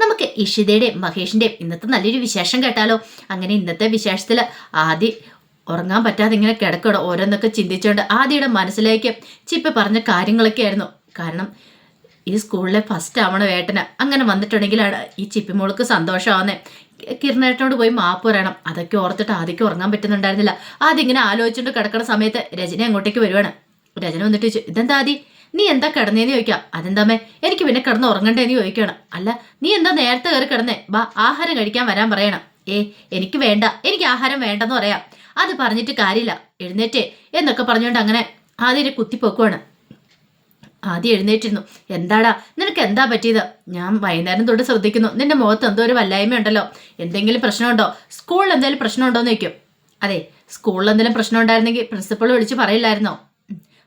നമുക്ക് ഇഷിതയുടെയും മഹേഷിന്റെയും ഇന്നത്തെ നല്ലൊരു വിശേഷം കേട്ടാലോ? അങ്ങനെ ഇന്നത്തെ വിശേഷത്തിൽ ആദ്യം ഉറങ്ങാൻ പറ്റാതെ ഇങ്ങനെ കിടക്കണം ഓരോന്നൊക്കെ ചിന്തിച്ചുകൊണ്ട് ആദ്യയുടെ മനസ്സിലേക്ക് ചിപ്പി പറഞ്ഞ കാര്യങ്ങളൊക്കെ ആയിരുന്നു കാരണം ഈ സ്കൂളിലെ ഫസ്റ്റ് ആവണ വേട്ടന് അങ്ങനെ വന്നിട്ടുണ്ടെങ്കിലാണ് ഈ ചിപ്പി മോൾക്ക് സന്തോഷമാവുന്നത് കിരണേട്ടനോട് പോയി മാപ്പ് പറയണം. അതൊക്കെ ഓർത്തിട്ട് ആദ്യം ഉറങ്ങാൻ പറ്റുന്നുണ്ടായിരുന്നില്ല. ആദ്യം ഇങ്ങനെ ആലോചിച്ചുകൊണ്ട് കിടക്കുന്ന സമയത്ത് രജന അങ്ങോട്ടേക്ക് വരുവാണ്. രജന വന്നിട്ട് ചോദിച്ചു ഇതെന്താ ആദി? നീ എന്താ കിടന്നേന്ന് ചോദിക്കാം. അതെന്താമേ എനിക്ക് പിന്നെ കിടന്ന് ഉറങ്ങണ്ടേന്ന് ചോദിക്കണം. അല്ല നീ എന്താ നേരത്തെ കയറി കിടന്നേ? ബാ ആഹാരം കഴിക്കാൻ വരാൻ പറയണം. ഏ എനിക്ക് വേണ്ട. എനിക്ക് ആഹാരം വേണ്ടെന്ന് പറയാം. അത് പറഞ്ഞിട്ട് കാര്യമില്ല. എഴുന്നേറ്റേ എന്നൊക്കെ പറഞ്ഞുകൊണ്ട് അങ്ങനെ ആദ്യം കുത്തിപ്പോക്കുവാണ്. ആദ്യം എഴുന്നേറ്റിരുന്നു. എന്താടാ? നിനക്ക് എന്താ പറ്റിയത്? ഞാൻ വൈകുന്നേരം തൊട്ട് ശ്രദ്ധിക്കുന്നു. നിന്റെ മുഖത്ത് എന്തോ ഒരു വല്ലായ്മ ഉണ്ടല്ലോ. എന്തെങ്കിലും പ്രശ്നമുണ്ടോ? സ്കൂളിൽ എന്തെങ്കിലും പ്രശ്നമുണ്ടോ എന്ന് ചോദിക്കും. അതെ സ്കൂളിൽ എന്തെങ്കിലും പ്രശ്നം ഉണ്ടായിരുന്നെങ്കിൽ പ്രിൻസിപ്പൾ വിളിച്ച് പറയില്ലായിരുന്നോ?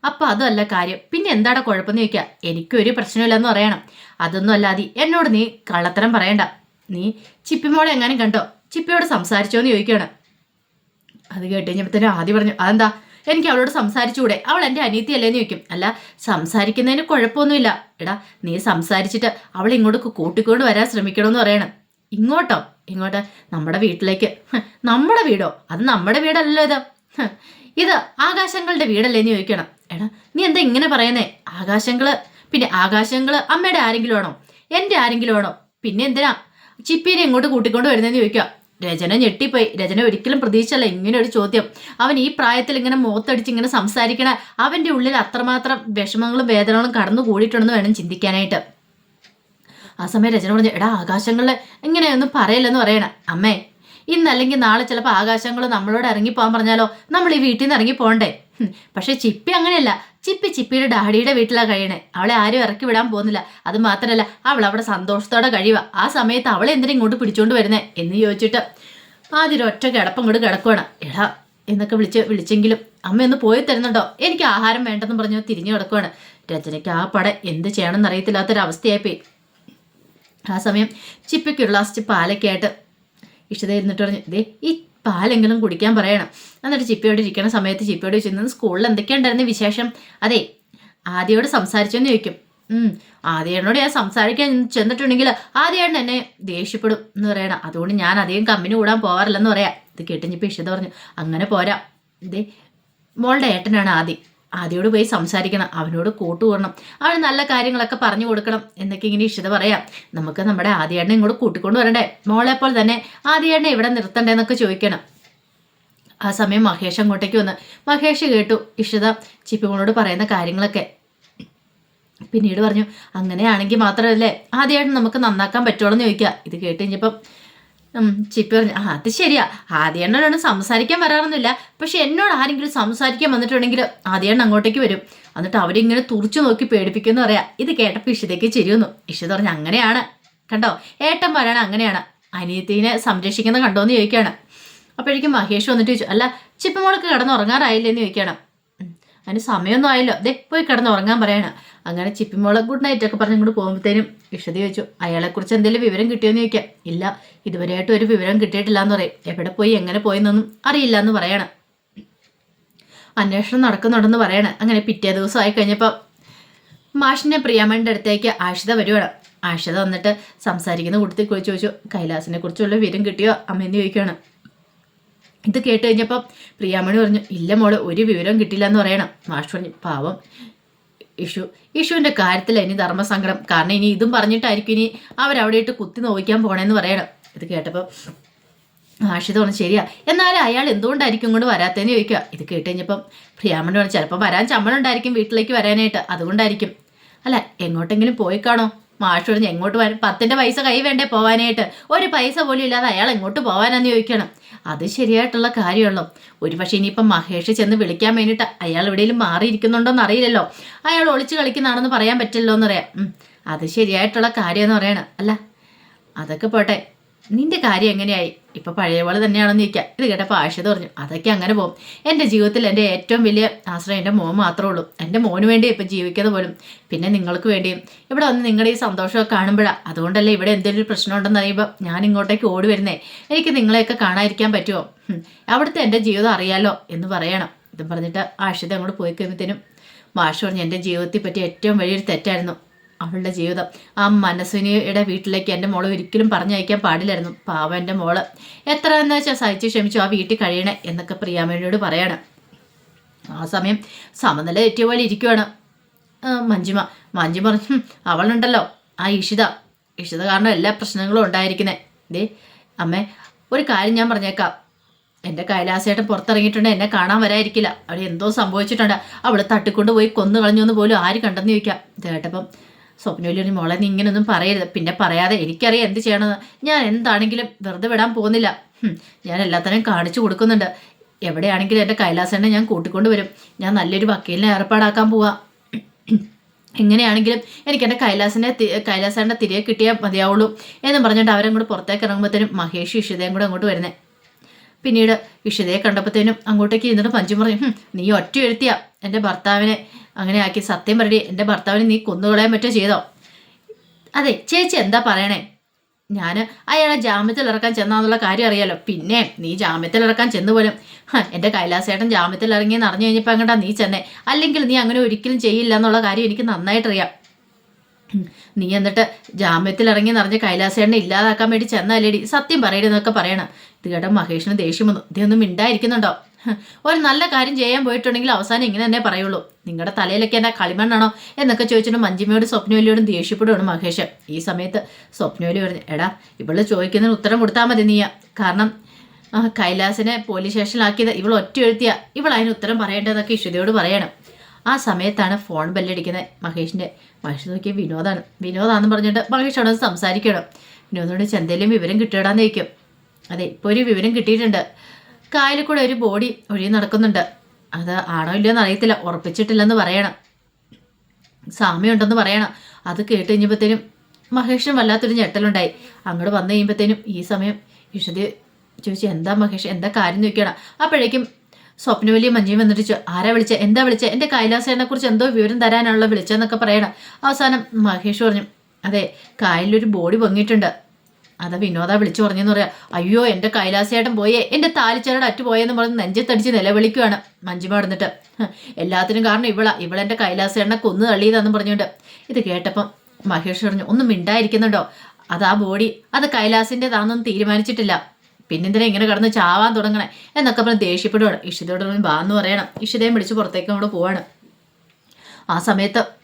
അപ്പൊ അതല്ല കാര്യം. പിന്നെ എന്താടാ കുഴപ്പമെന്ന് ചോദിക്കുക എനിക്കൊരു പ്രശ്നമില്ലെന്ന് പറയണം. അതൊന്നും അല്ലാതെ എന്നോട് നീ കള്ളത്തരം പറയണ്ട. നീ ചിപ്പിമോളെ എങ്ങാനും കണ്ടോ? ചിപ്പിയോട് സംസാരിച്ചോ എന്ന് ചോദിക്കുകയാണ് അത് കേട്ട് തന്നെ ആദ്യം പറഞ്ഞു അതെന്താ? എനിക്ക് അവളോട് സംസാരിച്ചുകൂടെ? അവൾ എന്റെ അനിയത്തിയല്ലേന്ന് ചോദിക്കും. അല്ല സംസാരിക്കുന്നതിന് കുഴപ്പമൊന്നുമില്ല. എടാ നീ സംസാരിച്ചിട്ട് അവൾ ഇങ്ങോട്ട് കൂട്ടിക്കൊണ്ട് വരാൻ ശ്രമിക്കണമെന്ന് പറയണം. ഇങ്ങോട്ടോ? ഇങ്ങോട്ട് നമ്മുടെ വീട്ടിലേക്ക്. നമ്മുടെ വീടോ? അത് നമ്മുടെ വീടല്ലല്ലോ ഇത്. ഇത് ആകാശങ്ങളുടെ വീടല്ലേന്ന് ചോദിക്കണം. എടാ നീ എന്താ ഇങ്ങനെ പറയുന്നേ? ആകാശങ്ങൾ. പിന്നെ ആകാശങ്ങൾ അമ്മയുടെ ആരെങ്കിലും ആണോ? എന്റെ ആരെങ്കിലും ആണോ? പിന്നെ എന്തിനാ? ചിപ്പീനെ ഇങ്ങോട്ട് കൂട്ടിക്കൊണ്ട് വരുന്നതെന്ന് ചോദിക്കുക. രചന ഞെട്ടിപ്പോയി. രചന ഒരിക്കലും പ്രതീക്ഷയല്ല ഇങ്ങനെ ഒരു ചോദ്യം. അവൻ ഈ പ്രായത്തിൽ ഇങ്ങനെ മുഖത്തടിച്ച് ഇങ്ങനെ സംസാരിക്കണ അവന്റെ ഉള്ളിൽ അത്രമാത്രം വിഷമങ്ങളും വേദനകളും കടന്നു കൂടിയിട്ടുണ്ടെന്ന് വേണം ചിന്തിക്കാനായിട്ട്. ആ സമയം രചന പറഞ്ഞു എടാ ആകാശങ്ങളിൽ ഇങ്ങനെയൊന്നും പറയില്ലെന്ന് പറയണ. അമ്മേ ഇന്നല്ലെങ്കിൽ നാളെ ചിലപ്പോൾ ആകാശങ്ങൾ നമ്മളോട് ഇറങ്ങിപ്പോകാൻ പറഞ്ഞാലോ നമ്മൾ ഈ വീട്ടിൽ നിന്ന് ഇറങ്ങി പോകണ്ടേ? പക്ഷേ ചിപ്പി അങ്ങനെയല്ല. ചിപ്പി ചിപ്പിയുടെ ഡാഡിയുടെ വീട്ടിലാണ് കഴിയണേ. അവളെ ആരും ഇറക്കി വിടാൻ പോകുന്നില്ല. അത് മാത്രമല്ല അവൾ അവിടെ സന്തോഷത്തോടെ കഴിയുക. ആ സമയത്ത് അവളെ എന്തിനും ഇങ്ങോട്ട് പിടിച്ചോണ്ട് വരുന്നേ എന്ന് ചോദിച്ചിട്ട് ആദ്യം ഒറ്റ കിടപ്പം ഇങ്ങോട്ട് കിടക്കുവാണ്. എടാ എന്നൊക്കെ വിളിച്ച് വിളിച്ചെങ്കിലും അമ്മ ഒന്ന് പോയി തരുന്നുണ്ടോ? എനിക്ക് ആഹാരം വേണ്ടെന്ന് പറഞ്ഞു തിരിഞ്ഞു കിടക്കുവാണ്. രചനയ്ക്ക് ആ പട എന്ത് ചെയ്യണമെന്ന് അറിയത്തില്ലാത്തൊരവസ്ഥയായിപ്പോയി. ആ സമയം ചിപ്പിക്കുള്ള ലാസ്റ്റ് പാലൊക്കെ ആയിട്ട് ഇഷ്ടത ഇരുന്നിട്ട് പറഞ്ഞു ദേ ഈ പാലെങ്കിലും കുടിക്കാൻ പറയണം. എന്നിട്ട് ചിപ്പിയോട് ഇരിക്കണ സമയത്ത് ചിപ്പിയോട് ചോദിച്ചു സ്കൂളിൽ എന്തൊക്കെയുണ്ടായിരുന്നു വിശേഷം? അതെ ആദ്യയോട് സംസാരിച്ചെന്ന് ചോദിക്കും. ഉം ആദ്യയോട് ഞാൻ സംസാരിക്കാൻ ചെന്നിട്ടുണ്ടെങ്കിൽ ആദ്യമാണ് എന്നെ ദേഷ്യപ്പെടും എന്ന് പറയണം. അതുകൊണ്ട് ഞാൻ അധികം കമ്പനി കൂടാൻ പോകാറില്ലെന്ന് പറയാം. ഇത് കേട്ടിഞ്ഞിപ്പോൾ ഇഷ്ടത പറഞ്ഞു. അങ്ങനെ പോരാ. ഇതേ മോളുടെ ഏട്ടനാണ് ആദി ആദ്യയോട് പോയി സംസാരിക്കണം അവനോട് കൂട്ടുകൂടണം അവന് നല്ല കാര്യങ്ങളൊക്കെ പറഞ്ഞു കൊടുക്കണം എന്നൊക്കെ ഇങ്ങനെ ഇഷ്ടത പറയാം. നമുക്ക് നമ്മുടെ ആദ്യേണ്ണ ഇങ്ങോട്ട് കൂട്ടിക്കൊണ്ട് വരണ്ടേ? മോളെ പോലെ തന്നെ ആദ്യേണ്ണ ഇവിടെ നിർത്തണ്ടേന്നൊക്കെ ചോദിക്കണം. ആ സമയം മഹേഷ് അങ്ങോട്ടേക്ക് വന്ന് മഹേഷ് കേട്ടു ഇഷിത ചിപ്പിമോളോട് പറയുന്ന കാര്യങ്ങളൊക്കെ. പിന്നീട് പറഞ്ഞു അങ്ങനെയാണെങ്കിൽ മാത്രമല്ലേ ആദ്യമായിട്ട് നമുക്ക് നന്നാക്കാൻ പറ്റുള്ളൂ എന്ന് ചോദിക്കുക. ഇത് കേട്ട് കഴിഞ്ഞപ്പം ചിപ്പി പറഞ്ഞു ആ അത് ശരിയാ. ആദ്യണ്ണനോട് സംസാരിക്കാൻ വരാറൊന്നുമില്ല. പക്ഷെ എന്നോട് ആരെങ്കിലും സംസാരിക്കാൻ വന്നിട്ടുണ്ടെങ്കിൽ ആദ്യണ്ണ അങ്ങോട്ടേക്ക് വരും. എന്നിട്ട് അവരിങ്ങനെ തുറച്ചു നോക്കി പേടിപ്പിക്കുമെന്ന് പറയാം. ഇത് കേട്ടപ്പോൾ ഇഷിതയ്ക്ക് ചിരിയുന്നു ഇഷിത പറഞ്ഞു അങ്ങനെയാണ്. കണ്ടോ? ഏട്ടൻ പറയണ അങ്ങനെയാണ്. അനിയത്തിനെ സംരക്ഷിക്കുന്ന കണ്ടോന്ന് ചോദിക്കുകയാണ്. അപ്പോഴേക്കും മഹേഷ് വന്നിട്ട് ചോദിച്ചു അല്ല ചിപ്പമോൾക്ക് കിടന്നുറങ്ങാറായില്ലേന്ന് ചോദിക്കണം ഉം, അതിന് സമയമൊന്നും ആയല്ലോ. ദേ പോയി കിടന്ന് ഉറങ്ങാൻ പറയണം. അങ്ങനെ ചിപ്പിമോളെ ഗുഡ് നൈറ്റ് ഒക്കെ പറഞ്ഞ് ഇങ്ങോട്ട് പോകുമ്പോഴത്തേനും ഇഷതി ചോദിച്ചു അയാളെക്കുറിച്ച് എന്തെങ്കിലും വിവരം കിട്ടിയോന്ന് ചോദിക്കാം. ഇല്ല ഇതുവരെയായിട്ട് ഒരു വിവരം കിട്ടിയിട്ടില്ല എന്ന് പറയും. എവിടെ പോയി എങ്ങനെ പോയെന്നൊന്നും അറിയില്ല എന്ന് പറയണം. അന്വേഷണം നടക്കുന്നുണ്ടെന്ന് പറയണം. അങ്ങനെ പിറ്റേ ദിവസം ആയി കഴിഞ്ഞപ്പോൾ മാഷിന്റെ പ്രിയാമ്മയുടെ അടുത്തേക്ക് ആഷിത വരുവാണ്. ആഷിത വന്നിട്ട് സംസാരിക്കുന്ന കൂട്ടത്തിൽ കുറിച്ച് ചോദിച്ചു കൈലാസിനെ കുറിച്ചുള്ള വിവരം കിട്ടിയോ? അമ്മയെന്ന് ചോദിക്കുകയാണ് ഇത് കേട്ട് കഴിഞ്ഞപ്പം പ്രിയാമണി പറഞ്ഞു ഇല്ല മോൾ ഒരു വിവരവും കിട്ടില്ല എന്ന് പറയണം. മാഷ് പറഞ്ഞു പാവം. ഇഷു ഇഷുവിന്റെ കാര്യത്തിൽ ഇനി ധർമ്മസങ്കടം. കാരണം ഇനി ഇതും പറഞ്ഞിട്ടായിരിക്കും ഇനി അവരവിടെ ഇട്ട് കുത്തി നോവിക്കാൻ പോണേന്ന് പറയണം. ഇത് കേട്ടപ്പോൾ ആഷിത പറഞ്ഞു ശരിയാ. എന്നാലും അയാൾ എന്തുകൊണ്ടായിരിക്കും ഇങ്ങോട്ട് വരാത്തതെന്ന് ചോദിക്കുക. ഇത് കേട്ട് കഴിഞ്ഞപ്പം പ്രിയാമണി പറഞ്ഞു ചിലപ്പോൾ വരാൻ ചമ്മലുണ്ടായിരിക്കും വീട്ടിലേക്ക് വരാനായിട്ട്. അതുകൊണ്ടായിരിക്കും. അല്ല എങ്ങോട്ടെങ്കിലും പോയി കാണോ? മാഷ് പറഞ്ഞു എങ്ങോട്ട് വരും? പത്തിന്റെ പൈസ കൈ വേണ്ടേ പോവാനായിട്ട്? ഒരു പൈസ പോലും ഇല്ലാതെ അയാൾ എങ്ങോട്ട് പോവാനാന്ന് ചോദിക്കണം. അത് ശരിയായിട്ടുള്ള കാര്യമുള്ളൂ ഒരു പക്ഷേ ഇനിയിപ്പം മഹേഷ് ചെന്ന് വിളിക്കാൻ വേണ്ടിയിട്ട് അയാൾ എവിടെയെങ്കിലും മാറിയിരിക്കുന്നുണ്ടോന്ന് അറിയില്ലല്ലോ. അയാൾ ഒളിച്ചു കളിക്കുന്നതാണെന്ന് പറയാൻ പറ്റില്ലോ എന്ന് പറയാം അത് ശരിയായിട്ടുള്ള കാര്യം എന്ന് പറയണം. അല്ല അതൊക്കെ പോട്ടെ. നിന്റെ കാര്യം എങ്ങനെയായി? ഇപ്പൊ പഴയ പോലെ തന്നെയാണെന്ന് ചോദിക്കാം. ഇത് കേട്ടപ്പോൾ ആഷിത പറഞ്ഞു അതൊക്കെ അങ്ങനെ പോകും. എന്റെ ജീവിതത്തിൽ എന്റെ ഏറ്റവും വലിയ ആശ്രയം എന്റെ മോൻ മാത്രമേ ഉള്ളൂ. എന്റെ മോന് വേണ്ടി ഇപ്പം ജീവിക്കുന്നത് പോലും. പിന്നെ നിങ്ങൾക്ക് വേണ്ടിയും ഇവിടെ വന്ന് നിങ്ങളുടെ ഈ സന്തോഷമൊക്കെ കാണുമ്പോഴാണ് അതുകൊണ്ടല്ലേ ഇവിടെ എന്തെങ്കിലും പ്രശ്നം ഉണ്ടെന്ന് അറിയുമ്പോൾ ഞാൻ ഇങ്ങോട്ടേക്ക് ഓടി വരുന്നേ. എനിക്ക് നിങ്ങളെയൊക്കെ കാണാതിരിക്കാൻ പറ്റുമോ? അവിടുത്തെ എന്റെ ജീവിതം അറിയാലോ എന്ന് പറയണം. ഇതും പറഞ്ഞിട്ട് ആഷിത അങ്ങോട്ട് പോയി കഴിയുമ്പോഴത്തേനും മാഷ് പറഞ്ഞു എന്റെ ജീവിതത്തെ പറ്റി ഏറ്റവും വലിയൊരു തെറ്റായിരുന്നു. അവളുടെ ജീവിതം. ആ മനസ്സിനിയുടെ വീട്ടിലേക്ക് എന്റെ മോളെ ഒരിക്കലും പറഞ്ഞയക്കാൻ പാടില്ലായിരുന്നു. പാവം എന്റെ മോൾ. എത്ര എന്ന് വെച്ചാൽ സഹിച്ച് ക്ഷമിച്ചു ആ വീട്ടിൽ കഴിയണേ എന്നൊക്കെ പ്രിയാമേണിയോട് പറയാണ്. ആ സമയം സമനില തെറ്റിയ പോലെ ഇരിക്കുവാണ്. മഞ്ജുമ. മഞ്ജിമ പറഞ്ഞു "ഹും, അവളുണ്ടല്ലോ. ആ ഇഷിത. ഇഷിത കാരണം എല്ലാ പ്രശ്നങ്ങളും ഉണ്ടായിരിക്കുന്നേ. ദേ അമ്മേ ഒരു കാര്യം ഞാൻ പറഞ്ഞേക്കാം. എന്റെ കൈലാസേട്ടൻ പുറത്തിറങ്ങിയിട്ടുണ്ട്. എന്നെ കാണാൻ വരായിരിക്കില്ല അവിടെ എന്തോ സംഭവിച്ചിട്ടുണ്ട്. അവൾ തട്ടിക്കൊണ്ട് പോയി കൊന്നു കളഞ്ഞു എന്ന് പോലും ആര് കണ്ടെന്ന് ചോദിക്കാം. ഇത് സ്വപ്നവല്യൊരു മോളെ നീ ഇങ്ങനൊന്നും പറയരുത്. പിന്നെ പറയാതെ എനിക്കറിയാം എന്ത് ചെയ്യണമെന്ന് ഞാൻ എന്താണെങ്കിലും വെറുതെ വിടാൻ പോകുന്നില്ല. ഞാൻ എല്ലാത്തിനും കാണിച്ചു കൊടുക്കുന്നുണ്ട്. എവിടെയാണെങ്കിലും എന്റെ കൈലാസനെ ഞാൻ കൂട്ടിക്കൊണ്ട് വരും. ഞാൻ നല്ലൊരു വക്കീലിനെ ഏർപ്പാടാക്കാൻ പോവാ. എങ്ങനെയാണെങ്കിലും എനിക്ക് എന്റെ കൈലാസിനെ കൈലാസേന്റെ തിരികെ കിട്ടിയാൽ മതിയാവുള്ളൂ എന്ന് പറഞ്ഞിട്ട് അവരങ്ങോട്ട് പുറത്തേക്ക് ഇറങ്ങുമ്പോഴത്തേനും മഹേഷ് ഇഷിതയും കൂടെ അങ്ങോട്ട് വരുന്നത് പിന്നീട് ഇഷിതയെ കണ്ടപ്പോഴത്തേനും അങ്ങോട്ടേക്ക് ഇരുന്നിട്ട് പഞ്ചു പറഞ്ഞു നീ ഒറ്റ എഴുത്തിയ എന്റെ ഭർത്താവിനെ. അങ്ങനെ ആക്കി സത്യം പറഞ്ഞു എന്റെ ഭർത്താവിനെ നീ കൊന്നുകളയാൻ പറ്റോ ചെയ്തോ? അതെ ചേച്ചി എന്താ പറയണേ? ഞാൻ അയാളെ ജാമ്യത്തിൽ ഇറക്കാൻ ചെന്നാന്നുള്ള കാര്യം അറിയാലോ. പിന്നെ നീ ജാമ്യത്തിൽ ഇറക്കാൻ ചെന്ന് പോലും എന്റെ കൈലാസേട്ടൻ ജാമ്യത്തിൽ ഇറങ്ങിയെന്ന് അറിഞ്ഞു കഴിഞ്ഞപ്പോൾ അങ്ങോട്ടാ നീ ചെന്നേ? അല്ലെങ്കിൽ നീ അങ്ങനെ ഒരിക്കലും ചെയ്യില്ല എന്നുള്ള കാര്യം എനിക്ക് നന്നായിട്ടറിയാം. നീ എന്നിട്ട് ജാമ്യത്തിൽ ഇറങ്ങി നിറഞ്ഞ കൈലാസേട്ടനെ ഇല്ലാതാക്കാൻ വേണ്ടി ചെന്നല്ലേടി സത്യം പറയരുതെന്നൊക്കെ പറയണം. ഇത് കേട്ടോ മഹേഷിന് ദേഷ്യം വന്നു. ഇതൊന്നും മിണ്ടായിരിക്കുന്നുണ്ടോ? ഒരു നല്ല കാര്യം ചെയ്യാൻ പോയിട്ടുണ്ടെങ്കിൽ അവസാനം ഇങ്ങനെ തന്നെ പറയുള്ളൂ. നിങ്ങളുടെ തലയിലൊക്കെ എന്താ കളിമണ്ണാണോ എന്നൊക്കെ ചോദിച്ചിട്ട് മഞ്ജിമയോടും സ്വപ്നവലിയോടും ദേഷ്യപ്പെടുകയാണ് മഹേഷ്. ഈ സമയത്ത് സ്വപ്നവലി പറഞ്ഞു എടാ ഇവൾ ചോദിക്കുന്നതിന് ഉത്തരം കൊടുത്താൽ മതി നീയ. കാരണം കൈലാസിനെ പോലീസ് സ്റ്റേഷനിലാക്കിയത് ഇവൾ ഒറ്റ എഴുത്തിയ. ഇവൾ അതിന് ഉത്തരം പറയേണ്ടതെന്നൊക്കെ ഇഷുതയോട് പറയണം. ആ സമയത്താണ് ഫോൺ ബെല്ലടിക്കുന്നത് മഹേഷിന്റെ. മഹേഷ് നോക്കിയ വിനോദാണ്. വിനോദാന്ന് പറഞ്ഞിട്ട് മഹേഷ് അവിടെ സംസാരിക്കണം. വിനോദോട് ചെന്തയിലും വിവരം കിട്ടിയിടാന്ന് ചോദിക്കും അതെ ഇപ്പോൾ ഒരു വിവരം കിട്ടിയിട്ടുണ്ട്. കായലിൽ കൂടെ ഒരു ബോഡി ഒഴി നടക്കുന്നുണ്ട്. അത് ആണോ ഇല്ലയോ എന്ന് അറിയത്തില്ല. ഉറപ്പിച്ചിട്ടില്ലെന്ന് പറയണം. സാമ്യമുണ്ടെന്ന് പറയണം. അത് കേട്ട് കഴിഞ്ഞപ്പോഴത്തേനും മഹേഷിനും വല്ലാത്തൊരു ഞെട്ടലുണ്ടായി. അങ്ങോട്ട് വന്നു കഴിയുമ്പോഴത്തേനും ഈ സമയം ഇഷതി ചോദിച്ചു എന്താ മഹേഷ്? എന്താ കാര്യം? ചോദിക്കണം അപ്പോഴേക്കും സ്വപ്നവലിയ മഞ്ജയും വന്നിട്ട് ആരാ വിളിച്ചത് എന്താ വിളിച്ചത് എന്റെ കൈലാസേനെ കുറിച്ച് എന്തോ വിവരം തരാനാണല്ലോ വിളിച്ചതെന്നൊക്കെ പറയണം. അവസാനം മഹേഷ് പറഞ്ഞു അതെ കായലിലൊരു ബോഡി പൊങ്ങിയിട്ടുണ്ട്. അത് വിനോദ വിളിച്ചു പറഞ്ഞെന്ന് പറയാ. അയ്യോ എന്റെ കൈലാസേട്ടൻ പോയേ. എന്റെ താലിച്ചേരുടെ അറ്റു പോയെന്ന് പറഞ്ഞ് നെഞ്ചത്തടിച്ച് നിലവിളിക്കുകയാണ് മഞ്ജിമ നടന്നിട്ട് ഹ്, എല്ലാത്തിനും കാരണം ഇവളാ. ഇവളെന്റെ കൈലാസേട്ടനെ കൊന്നു തള്ളിയതാന്ന് പറഞ്ഞുകൊണ്ട്. ഇത് കേട്ടപ്പം മഹേഷ് പറഞ്ഞു ഒന്നും മിണ്ടായിരിക്കുന്നുണ്ടോ? അത് ആ ബോഡി. അത് കൈലാസിന്റെതാണെന്നൊന്നും തീരുമാനിച്ചിട്ടില്ല. പിന്നെന്തിനാ ഇങ്ങനെ കിടന്ന് ചാവാൻ തുടങ്ങണേ? എന്നൊക്കെ പറഞ്ഞ് ദേഷ്യപ്പെടുവാണ്. ഇഷിതയോട് വാന്ന് പറയണം. ഇഷിതയും വിളിച്ച് പുറത്തേക്ക് അങ്ങോട്ട് പോവാണ്. ആ സമയത്ത്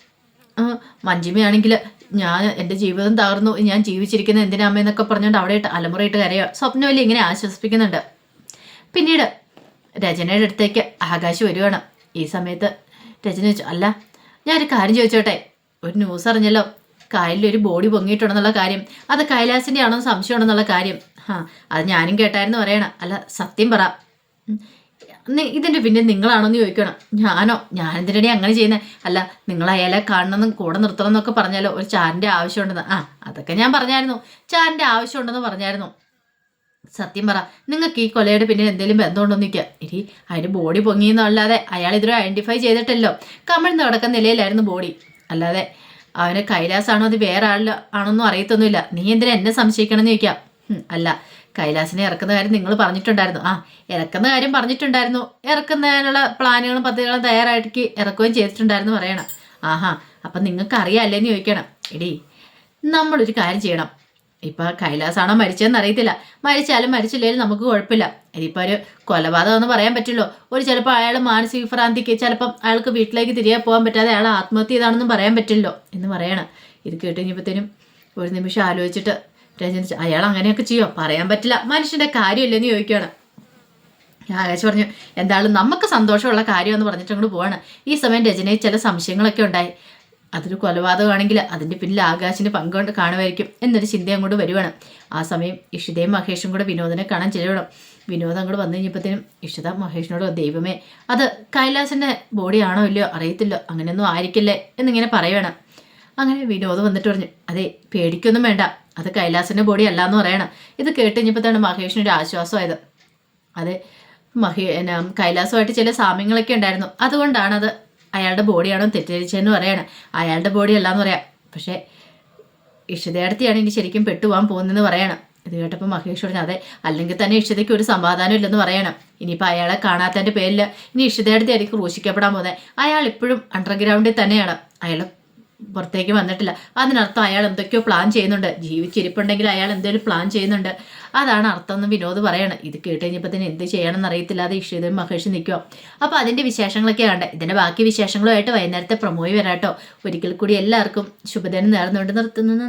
മഞ്ജിമയാണെങ്കിൽ ഞാൻ എന്റെ ജീവിതം തകർന്നു ഞാൻ ജീവിച്ചിരിക്കുന്നത് എന്തിനാ അമ്മയെന്നൊക്കെ പറഞ്ഞുകൊണ്ട് അവിടെ ഇട്ട് അലമുറയിട്ട് കരയുക. സ്വപ്നവല്ലി ഇങ്ങനെ ആശ്വസിപ്പിക്കുന്നുണ്ട്. പിന്നീട് രചനയുടെ അടുത്തേക്ക് ആകാശ് വരുവാണ് ഈ സമയത്ത് രചന ചോദിച്ചു അല്ല ഞാനൊരു കാര്യം ചോദിച്ചോട്ടെ? ഒരു ന്യൂസ് അറിഞ്ഞല്ലോ. കായലിൽ ഒരു ബോഡി പൊങ്ങിയിട്ടുണ്ടെന്നുള്ള കാര്യം. അത് കൈലാസിന്റെ ആണോ സംശയമാണെന്നുള്ള കാര്യം. ആ അത് ഞാനും കേട്ടായിരുന്നു പറയണം. അല്ല സത്യം പറ. ഇതിന്റെ പിന്നെ നിങ്ങളാണോ എന്ന് ചോദിക്കണം. ഞാനോ? ഞാൻ എന്തിനാണ് അങ്ങനെ ചെയ്യുന്നത് അല്ല നിങ്ങൾ അയാളെ കാണണമെന്നും കൂടെ നിർത്തണം എന്നൊക്കെ പറഞ്ഞാലോ? ഒരു ചാറിന്റെ ആവശ്യമുണ്ടെന്ന്. ആ അതൊക്കെ ഞാൻ പറഞ്ഞായിരുന്നു. ചാറിന്റെ ആവശ്യമുണ്ടെന്ന് പറഞ്ഞായിരുന്നു. സത്യം പറ നിങ്ങൾക്ക് ഈ കൊലയുടെ പിന്നെ എന്തെങ്കിലും ബന്ധമുണ്ടോ നിൽക്കുക ഇനി അതിന് ബോഡി പൊങ്ങിയെന്നല്ലാതെ അയാൾ ഇതൊരു ഐഡന്റിഫൈ ചെയ്തിട്ടല്ലോ കമിഴ്ന്ന് കിടക്കുന്ന നിലയിലായിരുന്നു ബോഡി. അല്ലാതെ അവന് കൈലാസാണോ അത് വേറെ ആളിൽ ആണോന്നും അറിയത്തൊന്നുമില്ല. നീ എന്തിനാ എന്നെ സംശയിക്കണം എന്ന് ചോദിക്കാം അല്ല കൈലാസിനെ ഇറക്കുന്ന കാര്യം നിങ്ങൾ പറഞ്ഞിട്ടുണ്ടായിരുന്നു. ആ ഇറക്കുന്ന കാര്യം പറഞ്ഞിട്ടുണ്ടായിരുന്നു. ഇറക്കുന്നതിനുള്ള പ്ലാനുകളും പദ്ധതികളും തയ്യാറാക്കി ഇറക്കുകയും ചെയ്തിട്ടുണ്ടായിരുന്നു പറയണം. ആഹാ അപ്പം നിങ്ങൾക്ക് അറിയാമല്ലേന്ന് ചോദിക്കണം. എടി നമ്മളൊരു കാര്യം ചെയ്യണം. ഇപ്പം കൈലാസാണോ മരിച്ചതെന്ന് അറിയത്തില്ല. മരിച്ചാലും മരിച്ചില്ലെങ്കിലും നമുക്ക് കുഴപ്പമില്ല. ഇനിയിപ്പോൾ ഒരു കൊലപാതകം എന്ന് പറയാൻ പറ്റുള്ളൂ. ഒരു ചിലപ്പോൾ അയാൾ മാനസിക വിഭ്രാന്തിക്ക് ചിലപ്പം അയാൾക്ക് വീട്ടിലേക്ക് തിരികെ പോകാൻ പറ്റാതെ അയാൾ ആത്മഹത്യ ചെയ്താണെന്നും പറയാൻ പറ്റില്ലല്ലോ എന്ന് പറയണം. ഇത് കേട്ട് കഴിഞ്ഞപ്പോഴത്തേനും ഒരു നിമിഷം ആലോചിച്ചിട്ട് രജനി ചോ- അയാൾ അങ്ങനെയൊക്കെ ചെയ്യോ? പറയാൻ പറ്റില്ല. മനുഷ്യന്റെ കാര്യമില്ലെന്ന് ചോദിക്കുകയാണ്. ആകാശ് പറഞ്ഞു എന്തായാലും നമുക്ക് സന്തോഷമുള്ള കാര്യമെന്ന് പറഞ്ഞിട്ട് അങ്ങോട്ട് പോവാണ്. ഈ സമയം രചനയിൽ ചില സംശയങ്ങളൊക്കെ ഉണ്ടായി. അതൊരു കൊലപാതകമാണെങ്കിൽ അതിന്റെ പിന്നിൽ ആകാശിന് പങ്കുകൊണ്ട് കാണുമായിരിക്കും എന്നൊരു ചിന്ത അങ്ങോട്ട് വരുവാണ്. ആ സമയം ഇഷിതയും മഹേഷും കൂടെ വിനോദനെ കാണാൻ ചെല്ലണം വിനോദം അങ്ങോട്ട് വന്നു കഴിഞ്ഞപ്പോഴത്തേനും ഇഷിത മഹേഷിനോട് ദൈവമേ അത് കൈലാസിന്റെ ബോഡിയാണോ ഇല്ലയോ? അറിയത്തില്ല. അങ്ങനെയൊന്നും ആയിരിക്കില്ലേ? എന്നിങ്ങനെ പറയുവാണ്. അങ്ങനെ വിനോദ് വന്നിട്ട് പറഞ്ഞു അതെ പേടിക്കൊന്നും വേണ്ട. അത് കൈലാസിന്റെ ബോഡി അല്ല എന്ന് പറയണം. ഇത് കേട്ട് കഴിഞ്ഞപ്പോഴത്താണ് മഹേഷിനൊരു ആശ്വാസമായത്. അത് മഹേ കൈലാസമായിട്ട് ചില സാമ്യങ്ങളൊക്കെ ഉണ്ടായിരുന്നു. അതുകൊണ്ടാണ് അത് അയാളുടെ ബോഡിയാണോ തെറ്റിദ്ധരിച്ചതെന്ന് പറയണം. അയാളുടെ ബോഡി അല്ല എന്ന് പറയാം. പക്ഷേ ഇഷിതയടത്തിയാണ് ഇനി ശരിക്കും പെട്ടുപോകാൻ പോകുന്നതെന്ന് പറയണം. ഇത് കേട്ടപ്പോൾ മഹേഷ് പറഞ്ഞു അതെ അല്ലെങ്കിൽ തന്നെ ഇഷിതയ്ക്ക് ഒരു സമാധാനം ഇല്ലെന്ന് പറയണം. ഇനിയിപ്പോൾ അയാളെ കാണാത്തതിന്റെ പേരിൽ ഇനി ഇഷിതയടത്തി ആയിരിക്കും ക്രൂശിക്കപ്പെടാൻ പോകുന്നത്. അയാൾ ഇപ്പോഴും അണ്ടർഗ്രൗണ്ടിൽ തന്നെയാണ്. അയാൾ പുറത്തേക്ക് വന്നിട്ടില്ല. അതിനർത്ഥം അയാൾ എന്തൊക്കെയോ പ്ലാൻ ചെയ്യുന്നുണ്ട്. ജീവിച്ചിരിപ്പുണ്ടെങ്കിൽ അയാൾ എന്തെങ്കിലും പ്ലാൻ ചെയ്യുന്നുണ്ട്. അതാണ് അർത്ഥം എന്ന് വിനോദ് പറയാണ്. ഇത് കേട്ട് കഴിഞ്ഞപ്പോൾ തന്നെ എന്ത് ചെയ്യണമെന്ന് അറിയത്തില്ലാതെ ഇഷിതയും മഹേഷ് നിൽക്കുക അപ്പോൾ അതിന്റെ വിശേഷങ്ങളൊക്കെ ഉണ്ട് ഇതിന്റെ ബാക്കി വിശേഷങ്ങളുമായിട്ട് വൈകുന്നേരത്തെ പ്രമോയി വരാട്ടോ. ഒരിക്കൽ കൂടി എല്ലാവർക്കും ശുഭദിനം നേർന്നുകൊണ്ട് നിർത്തുന്നു.